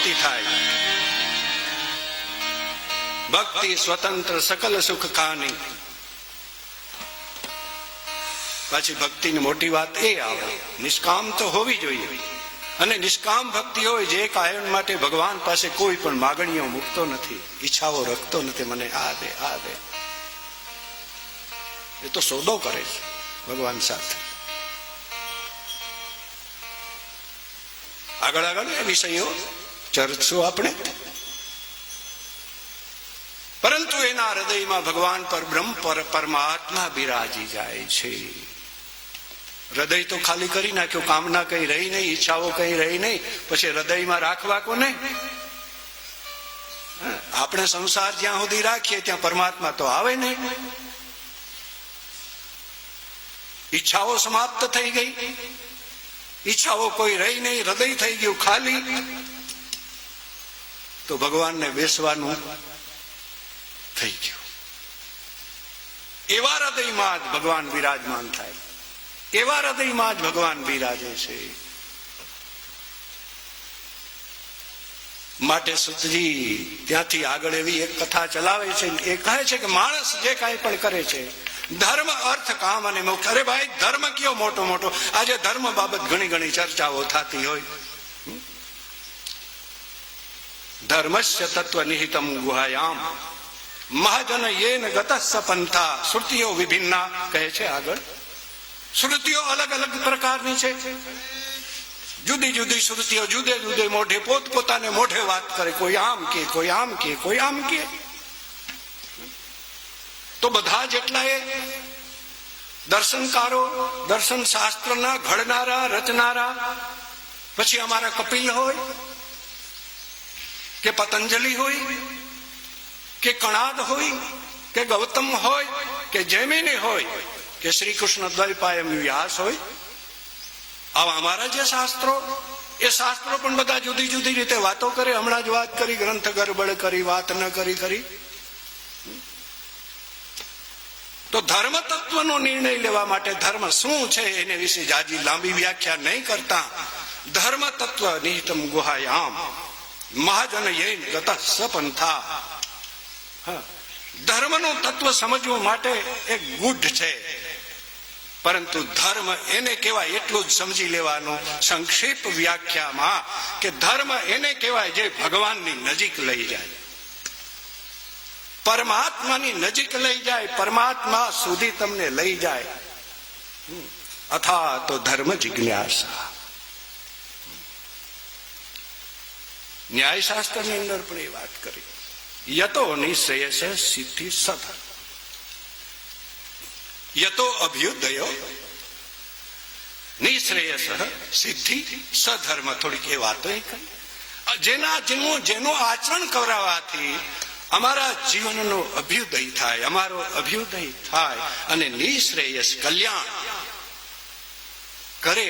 ભક્તિ થાય. ભક્તિ સ્વતંત્ર સકલ સુખ ખાની. પછી ભક્તિની મોટી વાત એ આવે. નિષ્કામ તો હોવી જોઈએ. અને નિષ્કામ ભક્તિ હોય જે કાયમ માટે ભગવાન પાસે કોઈ પણ માગણીઓ મૂકતો નથી, ઈચ્છાઓ રખતો નથી, મને આ દે આ દે. એ તો સોદો કરે છે, ભગવાન સાથે. આગળ આગળ વિષયો. ચર્ચશું આપણે. પરંતુ એના હૃદયમાં ભગવાન પર બ્રહ્મ પર પરમાત્મા બિરાજી જાય છે. હૃદય તો ખાલી કરી નાખ્યું, કામના કઈ રહી નહીં, ઈચ્છાઓ કઈ રહી નહીં, પછી હૃદયમાં રાખવા કોને? આપણે સંસાર જ્યાં સુધી રાખીએ ત્યાં પરમાત્મા તો આવે નહીં. ઈચ્છાઓ સમાપ્ત થઈ ગઈ. ઈચ્છાઓ કોઈ રહી નહીં, હૃદય થઈ ગયું ખાલી. તો ભગવાનને બેસવાનું થઈ ગયું. એવા હૃદયમાં જ ભગવાન વિરાજમાન થાય. એવા હૃદયમાં જ ભગવાન બિરાજે છે. માટે સુતજી ત્યાંથી આગળ એવી એક કથા ચલાવે છે એ કહે છે કે માણસ જે કાંઈ પણ કરે છે, ધર્મ, અર્થ, કામ અને મોક્ષ. અરે ભાઈ, ધર્મ કયો મોટો મોટો આજે ધર્મ બાબત ઘણી ઘણી ચર્ચાઓ થતી હોય. ધર્મસ્ય તત્વ નિહિતમ ગુહાયામ મહાજન યેન ગત પંથા શ્રુતિઓ વિભિન્ના કહે છે આગળ શ્રુતિઓ અલગ અલગ પ્રકારની છે જુદી જુદી શ્રુતિઓ જુદે જુદે મોઢે પોત પોતાને મોઢે વાત કરે કોઈ આમ કે કોઈ આમ કે કોઈ આમ કે તો બધા જેટલા એ દર્શનકારો દર્શન શાસ્ત્રના ઘડનારા રચનારા પછી અમારા કપિલ હોય કે પતંજલિ હોય, કે કણાદ હોય, કે ગૌતમ હોય, કે જૈમિની હોય, કે શ્રી કૃષ્ણ દ્વૈપાયમ વ્યાસ હોય. આવા અમારા જે શાસ્ત્રો, એ શાસ્ત્રો પણ બધા જુદી જુદી રીતે વાતો કરે. હમણાં જ વાત કરી, ગ્રંથ ગરબડ કરી, વાત ન કરી કરી. તો ધર્મ તત્વનો નિર્ણય લેવા માટે ધર્મ શું છે એને વિશે જાજી લાંબી વ્યાખ્યા નહીં કરતા. ધર્મ તત્વ નિહિતમ ગુહાયામ. મહાજન યૈન ગત સપંથા. ધર્મનું તત્વ સમજવું માટે એક ગુઢ છે. પરંતુ ધર્મ એને કહેવાય એટલું જ સમજી લેવાનું સંક્ષિપ્ત વ્યાખ્યામાં કે ધર્મ એને કહેવાય જે ભગવાનની નજીક લઈ જાય. પરમાત્માની નજીક લઈ જાય, પરમાત્મા સુધી તમને લઈ જાય. અથા તો ધર્મ જિજ્ઞાસા. ન્યાયશાસ્ત્રની અંદર પણ એ વાત કરી. યતો નિશ્રેયસે સિદ્ધિ સત યતો અભ્યુદયો નિશ્રેયસ સિદ્ધિ સધર્મ. થોડીક એ વાતો એ કરી. જેના જેનું જેનું આચરણ કરાવવાથી અમારા જીવનનો અભ્યુદય થાય, અમારો અભ્યુદય થાય અને નિશ્રેયસ કલ્યાણ કરે.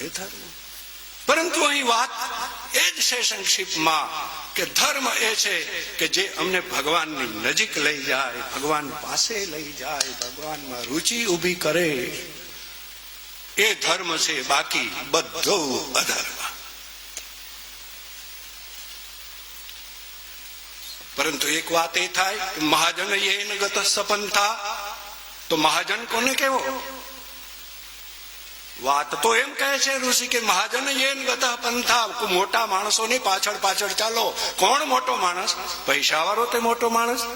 એ ધર્મ પરંતુ અહીં વાત એ જ સંક્ષિપ્તમાં કે ધર્મ એ છે કે જે અમને ભગવાનની નજીક લઈ જાય, ભગવાન પાસે લઈ જાય, ભગવાનમાં રુચિ ઊભી કરે. એ ધર્મ છે બાકી બધો અધર્મ. પરંતુ એક વાત એ થાય કે મહાજન એ ગત સપંથા તો મહાજન કોને કેવો વાત તો એમ કહે છે ઋષિ કે, મહાજન, યેન ગત પંથા મોટા માણસોની પાછળ પાછળ ચાલો. કોણ મોટો માણસ? પૈસા વાળો તે મોટો માણસ?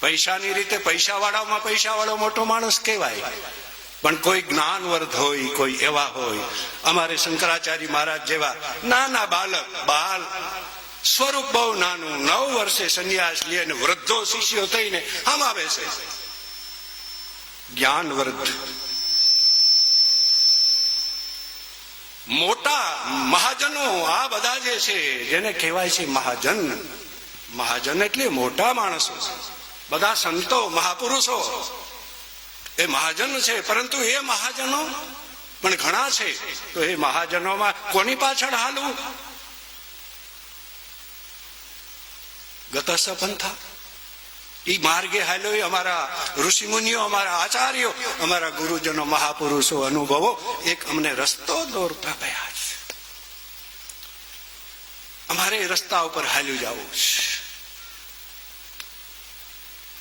પૈસાની રીતે પૈસા વાળામાં પૈસા વાળો મોટો માણસ કહેવાય. પણ કોઈ જ્ઞાનવર્ધ હોય, કોઈ એવા હોય, અમારે શંકરાચાર્ય મહારાજ જેવા નાના બાલક, બાલ, સ્વરૂપ બહુ નાનું, નવ વર્ષે સંન્યાસ લે અને વૃદ્ધો શિષ્યો થઈને આમાં બેસે જ્ઞાનવર્ધ મોટા મહાજનો, આ બધા જે છે, જેને કહેવાય છે મહાજન. મહાજન એટલે મોટા માણસો બધા સંતો, મહાપુરુષો. એ મહાજન છે, પરંતુ એ મહાજનો પણ ઘણા છે. તો એ મહાજનોમાં કોની પાછળ હાલવું? ગતસ પંથા ઈ માર્ગે હાલ્યો એ અમારા ઋષિ મુનિઓ, અમારા આચાર્યો, અમારા ગુરુજનો મહાપુરુષો અનુભવો, એક અમને રસ્તો દોરતા ગયા છે. અમારે રસ્તા ઉપર હાલ્યું જવું છે.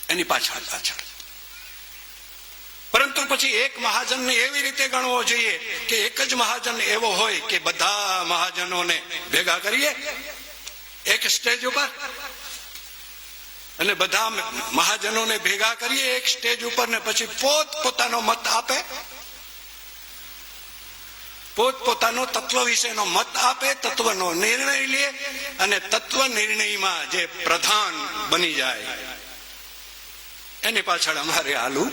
એની પાછળ પાછળ. પરંતુ પછી એક મહાજનને એવી રીતે ગણવો જોઈએ કે એક જ મહાજન એવો હોય કે બધા મહાજનોને ભેગા કરીએ. એક સ્ટેજ ઉપર અને બધા મહાજનોને ભેગા કરીએ એક સ્ટેજ ઉપર ને પછી પોત પોતાનો મત આપે. પોત પોતાનો તત્વ વિશેનો મત આપે, તત્વનો નિર્ણય લે અને તત્વ નિર્ણયમાં જે પ્રધાન બની જાય. એની પાછળ અમારે આલુ.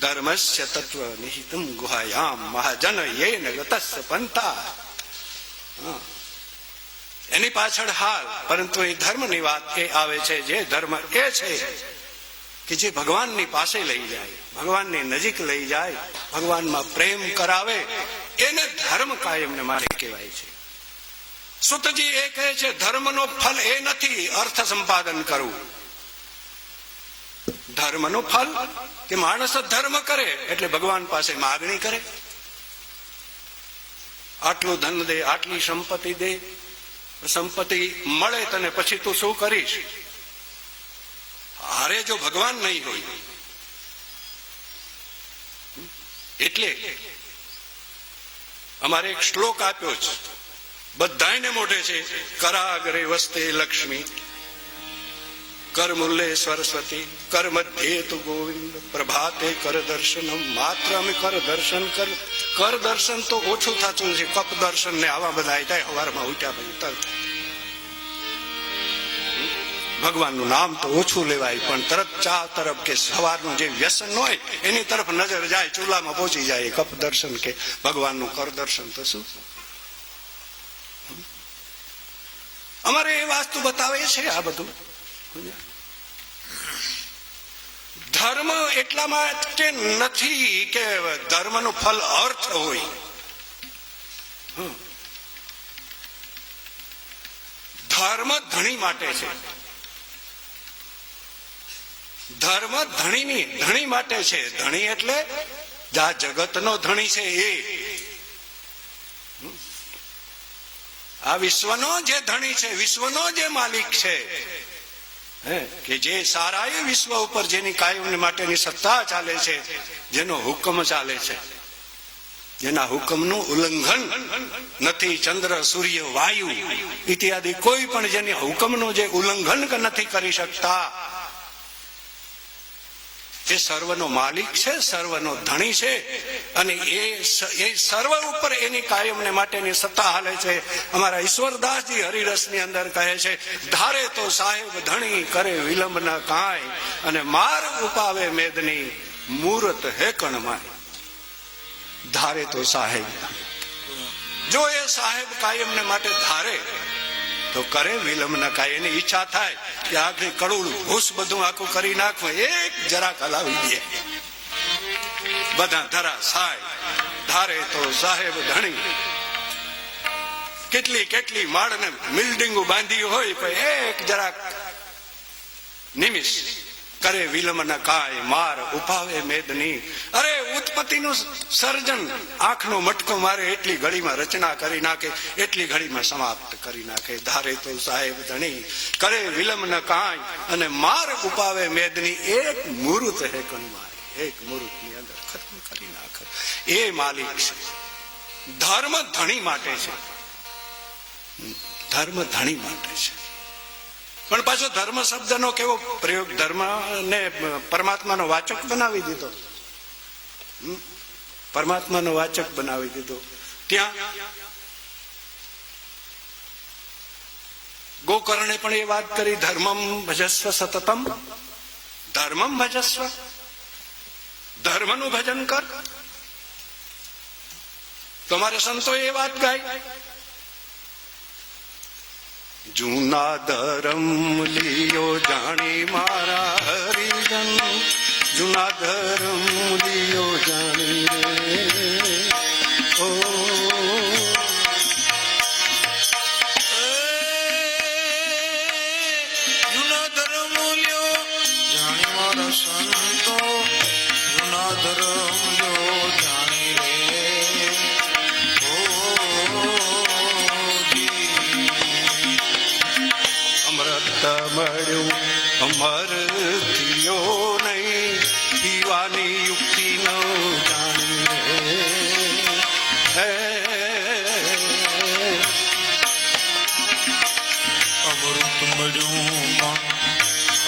ધર્મસ્ય તત્વ નિહિતમ ગુહાયામ મહાજન યેન ગતસ્સ પંથા. હા. એની પાછળ હાલ, પરંતુ એ ધર્મની વાત એ આવે છે, જે ધર્મ એ છે કે જે ભગવાનની પાસે લઈ જાય, ભગવાનની નજીક લઈ જાય, ભગવાનમાં પ્રેમ કરાવે, એને ધર્મ કાયમને મારે કહેવાય છે. સુતજી એ કહે છે, ધર્મનો ફલ એ નથી અર્થ સંપાદન કરવું. ધર્મનો ફલ કે માણસ ધર્મ કરે, એટલે ભગવાન પાસે માગણી કરે. આટલું ધન દે, આટલી સંપત્તિ દે સંપત્તિ મળે તને પછી તું શું કરીશ? હારે જો ભગવાન નહીં હોય, એટલે અમારે એક શ્લોક આપ્યો છે. બધાને મોઢે છે કરાગરે વસ્તે લક્ષ્મી. કર સરસ્વતી કર મધ્યે તુ ગોવિંદ પ્રભાતે કર દર્શનમ માત્ર અમે કર દર્શન કર કર દર્શન તો ઓછું થતું છે કપ દર્શન ને આવા બધા થાય હવારમાં ઉઠ્યા પછી તરત ભગવાનનું નામ તો ઓછું લેવાય, પણ તરત ચા તરફ કે સવારનું જે વ્યસન હોય, એની તરફ નજર જાય, ચૂલામાં પહોંચી જાય કપ દર્શન કે ભગવાનનું કર દર્શન તો શું? અમારે એ વાસ્તુ બતાવે છે આ બધું? ધર્મ એટલા માટે નથી કે ધર્મનું ફલ અર્થ હોય. ધર્મ ધણી માટે છે. ધર્મ ધણીની ધણી માટે છે. ધણી એટલે આ જગતનો ધણી છે એ. આ વિશ્વનો જે ધણી છે, વિશ્વનો જે માલિક છે કે જે સારા એ વિશ્વ ઉપર જેની કાયમ માટેની સત્તા ચાલે છે, જેનો હુકમ ચાલે છે. જેના હુકમનું ઉલ્લંઘન નથી, ચંદ્ર, સૂર્ય, વાયુ, ઇત્યાદિ કોઈ પણ જેની હુકમનું જે ઉલ્લંઘન નથી કરી શકતા એ સર્વનો માલિક છે, સર્વનો ધણી છે અને એ એ સર્વ ઉપર એની કાયમને માટેની સત્તા હાલે છે. અમારા ઈશ્વરદાસજી હરિરસની અંદર કહે છે, ધારે તો સાહેબ ધણી કરે વિલંબ ન કાંઈ અને માર ઉપાવે મેદની મૂરત હે કણમાય ધારે તો સાહેબ જો એ સાહેબ કાયમને માટે ધારે તો કરે વિલંબ ન કાંઈ એની ઈચ્છા થાય કે આખરી કડું ભૂસ બધું આખું કરી નાખવું એક જરાક હલાવી દે. બધા ધરા સાહેબ ધારે તો સાહેબ ધણી. કેટલી કેટલી માળને બિલ્ડિંગો બાંધી હોય, પણ એક જરાક નિમિષ કરે વિલંબ ન કાય માર ઉપાવે મેદની. અરે ઉત્પત્તિનું સર્જન, આંખનો મટકો મારે એટલી ઘડીમાં રચના કરી નાખે, એટલી ઘડીમાં સમાપ્ત કરી નાખે. ધારે તો સાહેબ ધણી, કરે વિલંબ ન કાંઈ અને માર ઉપાવે મેદની. એક મુહૂર્ત હે કણમાય એક મુહૂર્તની અંદર ખતમ કરી નાખે. એ માલિક છે. ધર્મ ધણી માટે છે. ધર્મ ધણી માટે છે. પણ પાછો ધર્મ શબ્દનો કેવો પ્રયોગ ધર્મ ને પરમાત્માનો વાચક બનાવી દીધો. પરમાત્માનો વાચક બનાવી દીધો. ત્યાં ગોકર્ણે પણ એ વાત કરી, ધર્મમ ભજસ્વ સતતમ. ધર્મમ ભજસ્વ. ધર્મનું ભજન કર. તમારે સંતો એ વાત ગાય જૂના ધરમ લિયો જાણી મારા હરિજન. જૂના ધરમ લિયો જાણી રે. ઓ પીવાની યુક્તિ ન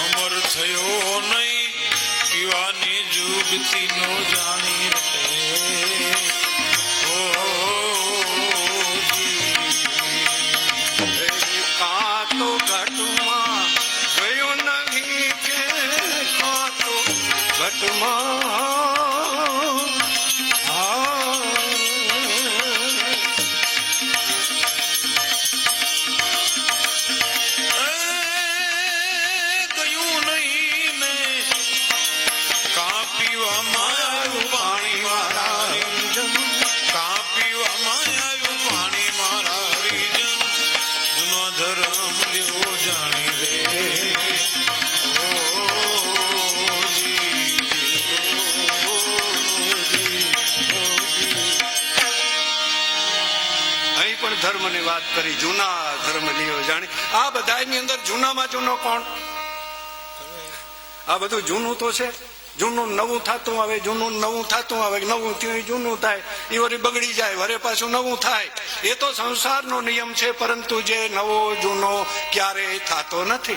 અમર થયો નહીં પીવાની જુગતી નો જાણી. ધર્મની વાત કરી, જૂના ધર્મ લિયો જાણી. આ બધાની અંદર જૂનામાં જૂનો કોણ? આ બધું જૂનું તો છે. જૂનું નવું થતું આવે, જૂનું નવું થતું આવે, નવું થયું જૂનું થાય. એ વળી બગડી જાય, વરે પાછું નવું થાય. એ તો સંસારનો નિયમ છે, પરંતુ જે નવો જૂનો ક્યારેય થતો નથી.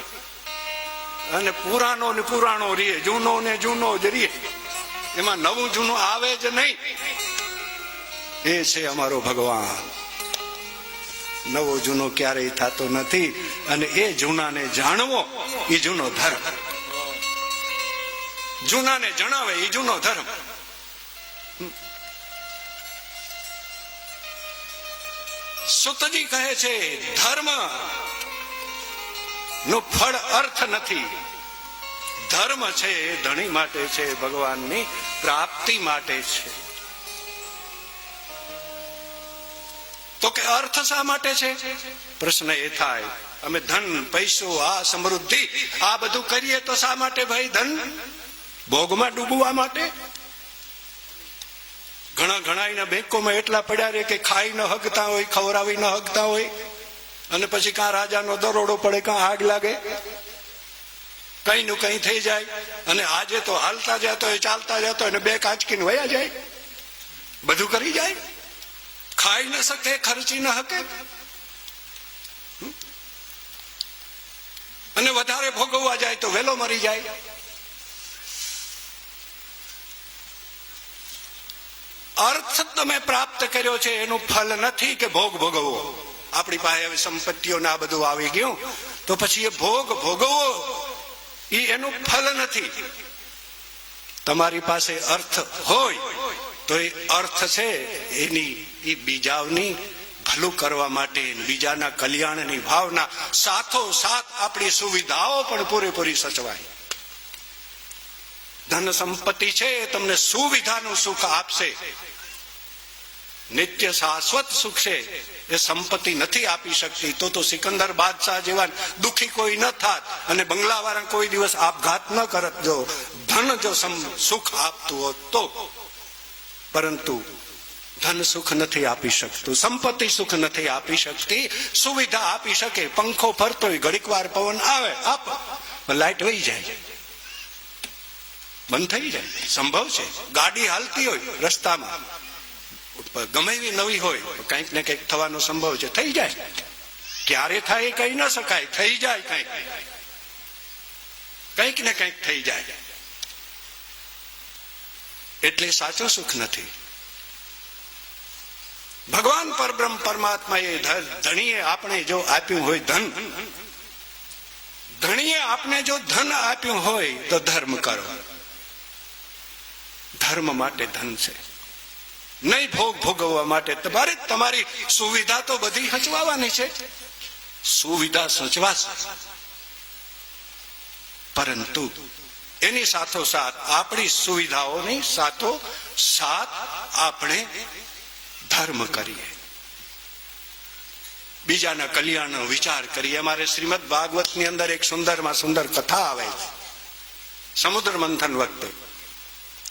અને પુરાણો ને પુરાણો રીએ, જૂનો ને જૂનો જ રીએ. એમાં નવું જૂનું આવે જ નહીં. એ છે અમારો ભગવાન. નવો જૂનો ક્યારેય થતો નથી. અને એ જૂનાને જાણવો એ જૂનો ધર્મ. જૂનાને જણાવે એ જૂનો ધર્મ. સુતજી કહે છે, ધર્મ નો ફળ અર્થ નથી. ધર્મ છે, ધણી માટે છે, ભગવાનની પ્રાપ્તિ માટે છે. તો કે અર્થ શા માટે છે? પ્રશ્ન એ થાય, અમે ધન, પૈસો, આ સમૃદ્ધિ, આ બધું કરીએ તો શા માટે ભાઈ ધન? ભોગમાં ડૂબવા માટે? ઘણા ઘણા એના બેંકોમાં એટલા પડ્યા રે કે ખાઈ ન હગતા હોય, ખવડાવી ન હગતા હોય, અને પછી કાં રાજાનો દરોડો પડે, કાં આગ લાગે? કઈ નું કઈ થઈ જાય, અને આજે તો હાલતા જતો હોય ચાલતા જતો હોય ને બે કાંચકીને વયા જાય. બધું કરી જાય? ખાઈ ન શકે, ખર્ચી ન શકે. અને વધારે ભોગવવા જાય તો વેલો મરી જાય. અર્થ તમે પ્રાપ્ત કર્યો છે, એનું ફલ નથી કે ભોગ ભોગવવો. આપણી પાસે હવે સંપત્તિઓ ને આ બધું આવી ગયું, તો પછી એ ભોગ ભોગવવો એ એનું ફલ નથી. તમારી પાસે અર્થ હોય, તો એ અર્થ છે, એની એ બીજાની ભલું કરવા માટે બીજાના કલ્યાણની ભાવના સાથો સાથ આપણી સુવિધાઓ પણ પૂરેપૂરી સચવાય. ધન સંપત્તિ છે એ તમને સુવિધાનું સુખ આપશે. નિત્ય શાશ્વત સુખ છે એ સંપત્તિ નથી આપી શકતી. તો તો સિકંદર બાદશાહ જેવા દુખી કોઈ ન થાત અને બંગલાવાળા કોઈ દિવસ આપઘાત ન કરત. જો ધન જો સુખ આપતું હોત તો. પરંતુ ધન સુખ નથી આપી શકતું, સંપત્તિ સુખ નથી આપી શકતી, સુવિધા આપી શકે, પંખો ફરતો હોય ઘડીક વાર પવન આવે, આપ લાઈટ વહી જાય. બંધ થઈ જાય. સંભવ છે. ગાડી હાલતી હોય રસ્તામાં. ગમે એવી નવી હોય કંઈક ને કંઈક થવાનો સંભવ છે. થઈ જાય. ક્યારે થાય કહી ન શકાય. થઈ જાય કંઈક. કંઈક ને કંઈક થઈ જાય. એટલે સાચું સુખ નથી. ભગવાન પરબ્રહ્મ એ ધણીએ આપણે જો આપ્યું હોય ધન. ધણીએ આપણે જો ધન આપ્યું હોય તો ધર્મ કરો. ધર્મ માટે ધન છે. નહીં ભોગ ભોગવવા માટે. તમારે તમારી સુવિધા તો બધી હચવાવાની છે. સુવિધા સચવાશે. પરંતુ એની સાથોસાથ આપણી સુવિધાઓની સાથો સાથ આપણે ધર્મ કરીએ. બીજાના કલ્યાણનો વિચાર કરીએ. અમારે શ્રીમદ ભાગવતની અંદર એક સુંદરમાં સુંદર કથા આવે છે. સમુદ્ર મંથન વખતે.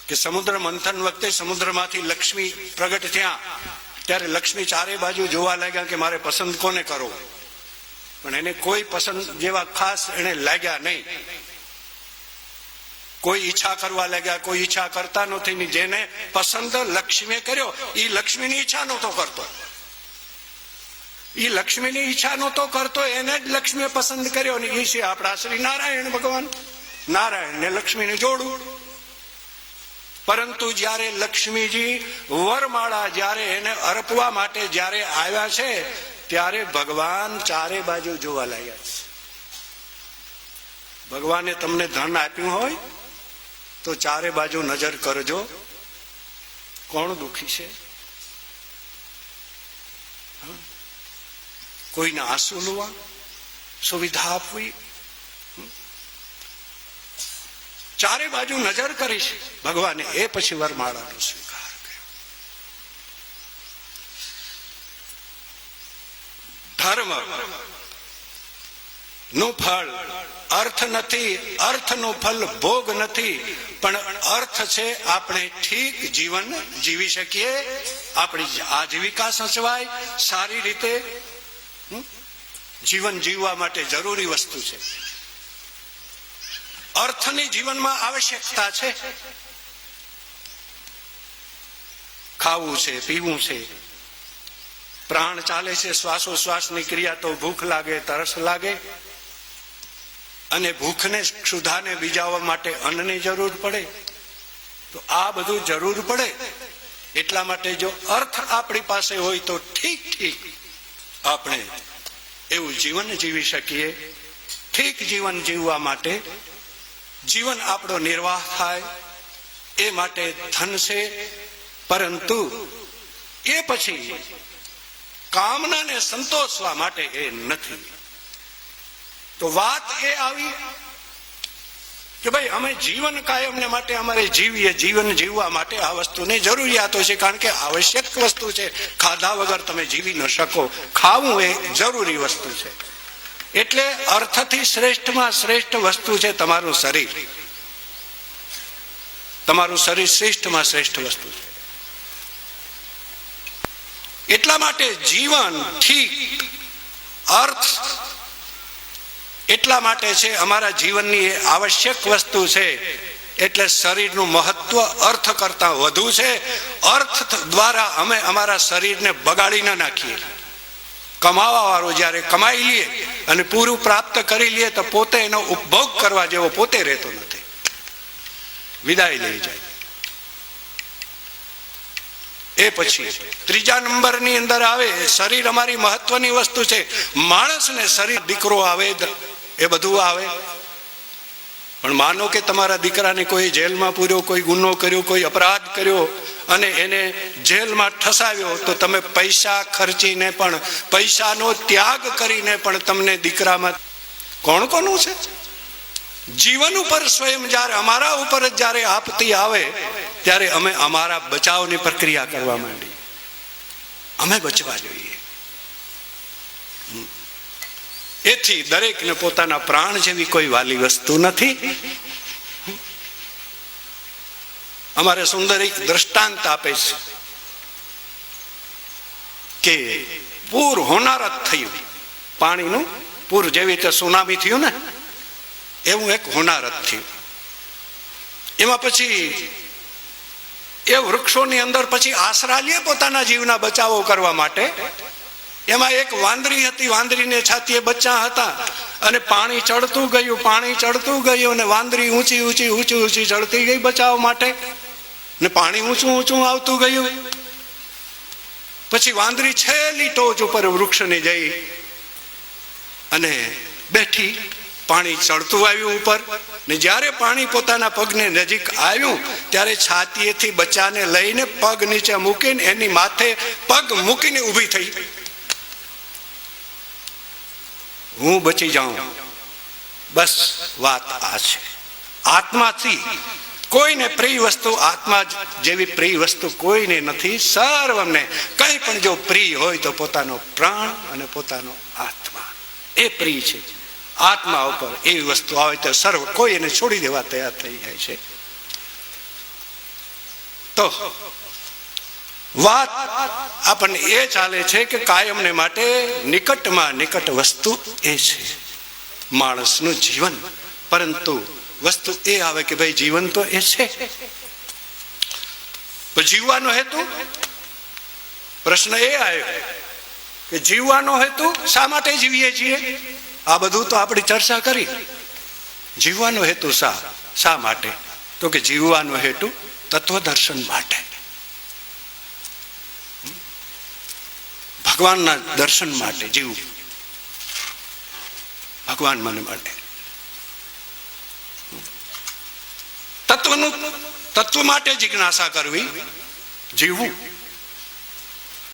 કે સમુદ્ર મંથન વખતે સમુદ્રમાંથી લક્ષ્મી પ્રગટ થયા. ત્યારે લક્ષ્મી ચારે બાજુ જોવા લાગ્યા કે મારે પસંદ કોને કરો પણ એને કોઈ પસંદ જેવા ખાસ એને લાગ્યા નહીં. કોઈ ઈચ્છા કરવા લાગ્યા, કોઈ ઈચ્છા કરતા નથી ને જેને પસંદ લક્ષ્મીએ કર્યો એ લક્ષ્મીની ઈચ્છા નહોતો કરતો. એ લક્ષ્મીની ઈચ્છા નહોતો કરતો, એને જ લક્ષ્મીએ પસંદ કર્યો ને એ છે આપણા શ્રી નારાયણ ભગવાન. નારાયણ ને લક્ષ્મીને જોડું પરંતુ જ્યારે લક્ષ્મીજી વરમાળા જ્યારે એને અર્પવા માટે જ્યારે આવ્યા છે, ત્યારે ભગવાન ચારે બાજુ જોવા લાગ્યા છે. ભગવાને તમને ધન આપ્યું હોય તો ચારે બાજુ નજર કરજો. કોણ દુખી છે? કોઈને આંસુ લોવા સુવિધા આપવી. ચારે બાજુ નજર કરીશ. ભગવાને એ પછી વરમાળાનો સ્વીકાર કર્યો. ધર્મનું ફળ અર્થ નથી, અર્થનું ફલ ભોગ નથી, પણ અર્થ છે આપણે ઠીક જીવન જીવી શકીએ, આપણી આજીવિકા સચવાય, સારી રીતે? જીવન જીવવા માટે જરૂરી વસ્તુ છે અર્થની જીવનમાં આવશ્યકતા છે ખાવું છે, પીવું છે પ્રાણ ચાલે છે, શ્વાસોશ્વાસની ક્રિયા તો ભૂખ લાગે, તરસ લાગે અને ભૂખને ક્ષુધાને બીજાવવા માટે અન્નની જરૂર પડે, તો આ બધું જરૂર પડે. એટલા માટે જો અર્થ આપણી પાસે હોય તો ઠીક ઠીક આપણે એવું જીવન જીવી શકીએ. ઠીક જીવન જીવવા માટે જીવન આપણો નિર્વાહ થાય, એ માટે ધન છે. પરંતુ એ પછી કામનાને સંતોષવા માટે એ નથી. તો વાત એ આવી કે ભાઈ, અમે જીવન કાયમને માટે, અમારે જીવીએ, જીવન જીવવા માટે આ વસ્તુની જરૂરિયાતો છે, કારણ કે આવશ્યક વસ્તુ છે. ખાધા વગર તમે જીવી ન શકો. ખાવું એ જરૂરી વસ્તુ છે. એટલે અર્થથી શ્રેષ્ઠમાં શ્રેષ્ઠ વસ્તુ છે તમારું શરીર. તમારું શરીર શ્રેષ્ઠમાં શ્રેષ્ઠ વસ્તુ છે. એટલા માટે જીવન ઠીક, અર્થ એટલા માટે છે અમારા જીવનની આવશ્યક વસ્તુ છે. એટલે શરીરનું મહત્વ અર્થ કરતા વધુ છે. અર્થ દ્વારા અમે અમારા શરીરને બગાડી ના નાખીએ. કમાવા વાળો જ્યારે કમાઈ લઈએ અને પૂરું પ્રાપ્ત કરી લઈએ તો પોતે એનો ઉપભોગ કરવા જેવો પોતે રહેતો નથી. વિદાય લઈ જાય. એ પછી ત્રીજા નંબરની અંદર આવે, શરીર અમારી મહત્વની વસ્તુ છે. માણસને શરીર દીકરો આવે એ બધું આવે. પણ માનો કે તમારા દીકરાને કોઈ જેલમાં પૂર્યો, કોઈ ગુનો કર્યો, કોઈ અપરાધ કર્યો અને એને જેલમાં ઠસાવ્યો, તો તમે પૈસા ખર્ચીને પણ, પૈસાનો ત્યાગ કરીને પણ તમને દીકરામાં કોણ કોનું છે? જીવન ઉપર સ્વયં જ્યારે અમારા ઉપર જ્યારે આપતી આવે, ત્યારે અમે અમારા બચાવની પ્રક્રિયા કરવા માંડી અમે બચવા જોઈએ. એથી દરેકને પોતાના પ્રાણ જેવી કોઈ વાલી વસ્તુ નથી. અમારે સુંદર એક દ્રષ્ટાંત આપે છે કે પૂર હોનાર જ થયું. પાણીનું પૂર જેવી રીતે સુનામી થયું ને, એવું એક હોનાર જ થયું. એમાં પછી એ વૃક્ષોની અંદર પછી આશરા લે પોતાના જીવના બચાવો કરવા માટે. એમાં એક વાંદરી હતી, વાંદરીને છાતીએ બચ્ચા હતા અને પાણી ચડતું ગયું, પાણી ચડતું ગયું અને વાંદરી ઊંચી ઊંચી ઊંચી ઊંચી ચડતી ગઈ બચાવવા માટે ને પાણી ઊંચું ઊંચું આવતું ગયું. પછી વાંદરી છેલ્લી ટોચ ઉપર વૃક્ષને જઈ અને બેઠી, પાણી ચડતું આવ્યું ઉપર ને જ્યારે પાણી પોતાના પગને નજીક આવ્યું, ત્યારે છાતીએથી બચ્ચાને લઈને પગ નીચે મૂકીને એની માથે પગ મૂકીને ઊભી થઈ. હું બચી જાઉં. બસ વાત આ છે. આત્માથી કોઈને પ્રિય વસ્તુ આત્મા જેવી પ્રિય વસ્તુ કોઈને નથી, સર્વને કંઈ પણ જો પ્રિય હોય તો પોતાનો પ્રાણ અને પોતાનો આત્મા. એ પ્રિય છે. આત્મા ઉપર એવી વસ્તુ આવે તો સર્વ કોઈ એને છોડી દેવા તૈયાર થઈ જાય છે. તો વાત આપણને એ ચાલે છે કે કાયમને માટે નિકટમાં નિકટ વસ્તુ એ છે. માણસનું જીવન. પરંતુ વસ્તુ એ આવે કે ભાઈ જીવન તો એ છે. તો જીવવાનો હેતુ? પ્રશ્ન એ આવ્યો કે જીવવાનો હેતુ શા માટે જીવીએ છીએ? આ બધું તો આપણી ચર્ચા કરી. જીવવાનો હેતુ શા? શા માટે? તો કે જીવવાનો હેતુ તત્વદર્શન માટે. ભગવાનના દર્શન માટે જીવવું ભગવાન મને માટે. તત્વનું તત્વ માટે જિજ્ઞાસા કરવી જીવવું.